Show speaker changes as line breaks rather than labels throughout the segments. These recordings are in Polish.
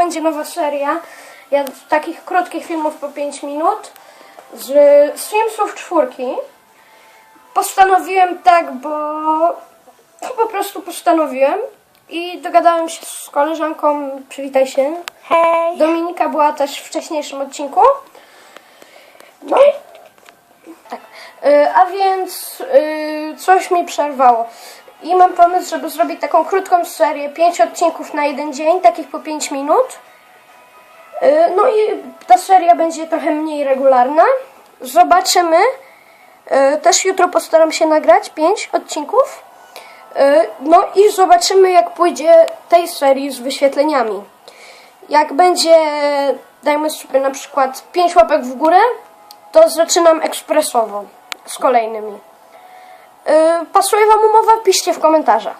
Będzie nowa seria ja, takich krótkich filmów po 5 minut z, z Simsów czwórki. Postanowiłem tak, bo po prostu postanowiłem i dogadałem się z koleżanką, przywitaj się.
Hej!
Dominika była też w wcześniejszym odcinku. No, tak. Y, a więc y, coś mi przerwało. I mam pomysł, żeby zrobić taką krótką serię, 5 odcinków na jeden dzień, takich po 5 minut. Y, no i ta seria będzie trochę mniej regularna. Zobaczymy. Y, też jutro postaram się nagrać 5 odcinków. Y, no i zobaczymy, jak pójdzie tej serii z wyświetleniami. Jak będzie, dajmy sobie na przykład 5 łapek w górę, to zaczynam ekspresowo z kolejnymi. Yy, pasuje Wam umowa? Piszcie w komentarzach.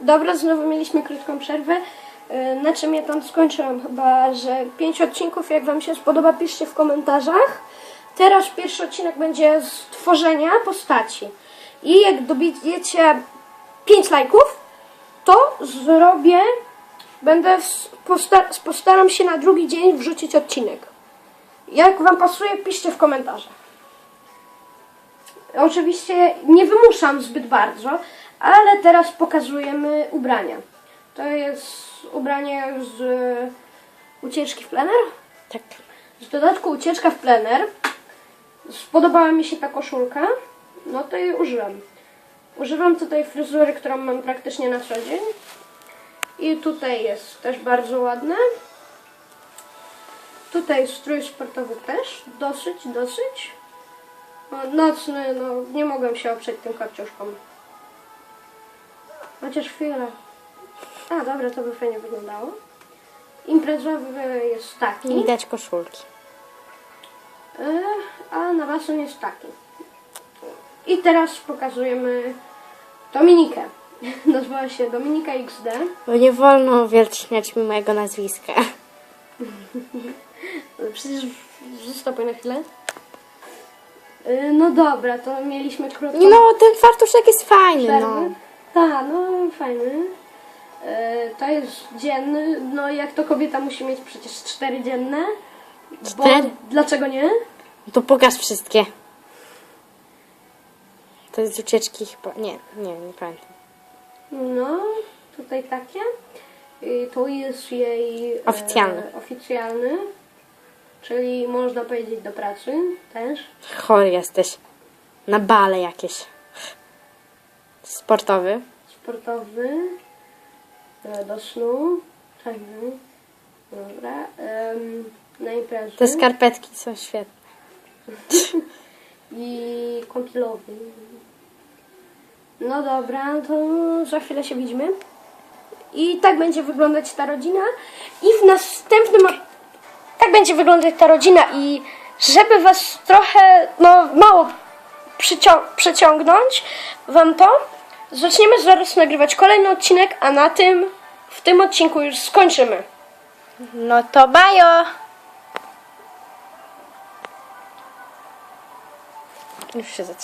Dobra, znowu mieliśmy krótką przerwę. Yy, na czym ja tam skończyłam? Chyba, że 5 odcinków, jak Wam się spodoba, piszcie w komentarzach. Teraz pierwszy odcinek będzie z tworzenia postaci. I jak dobijecie 5 lajków, to zrobię Będę posta- postaram się na drugi dzień wrzucić odcinek. Jak Wam pasuje, piszcie w komentarzach. Oczywiście nie wymuszam zbyt bardzo, ale teraz pokazujemy ubrania. To jest ubranie z e, ucieczki w plener.
Tak.
W dodatku ucieczka w plener. Spodobała mi się ta koszulka, no to jej użyłam. Używam tutaj fryzury, którą mam praktycznie na co dzień. I tutaj jest też bardzo ładne. Tutaj strój sportowy też, dosyć, dosyć. No, nocny, no nie mogłem się oprzeć tym kapciuszkom. Chociaż chwilę. A, dobra, to by fajnie wyglądało. Imprezowy jest taki.
Widać koszulki.
E, a na basen jest taki. I teraz pokazujemy Dominikę. Nazwała się Dominika XD.
Bo nie wolno uwieczniać mi mojego nazwiska.
Przecież zostawię na chwilę. E, No dobra, to mieliśmy krótką
Nie no, ten fartuszek jest fajny,
przerwę.
no.
Tak, no fajny. E, To jest dzienny. No jak to kobieta musi mieć przecież cztery dzienne. Bo
Cztery?
dlaczego nie?
To pokaż wszystkie. To jest z ucieczki chyba. Nie, nie, nie pamiętam.
No, tutaj takie. I tu jest jej e,
Oficjalny.
oficjalny, czyli można powiedzieć do pracy też.
Chory jesteś. Na bale jakieś. Sportowy.
Sportowy, e, do snu, fajny. Dobra. em, na.
Te skarpetki są świetne.
I kąpielowy. No dobra, to za chwilę się widzimy. I tak będzie wyglądać ta rodzina. I w następnym... będzie wyglądać ta rodzina i żeby was trochę, no mało przycią- przeciągnąć wam to, zaczniemy zaraz nagrywać kolejny odcinek, a na tym, w tym odcinku już skończymy.
No to bajo! Już się zaczyna.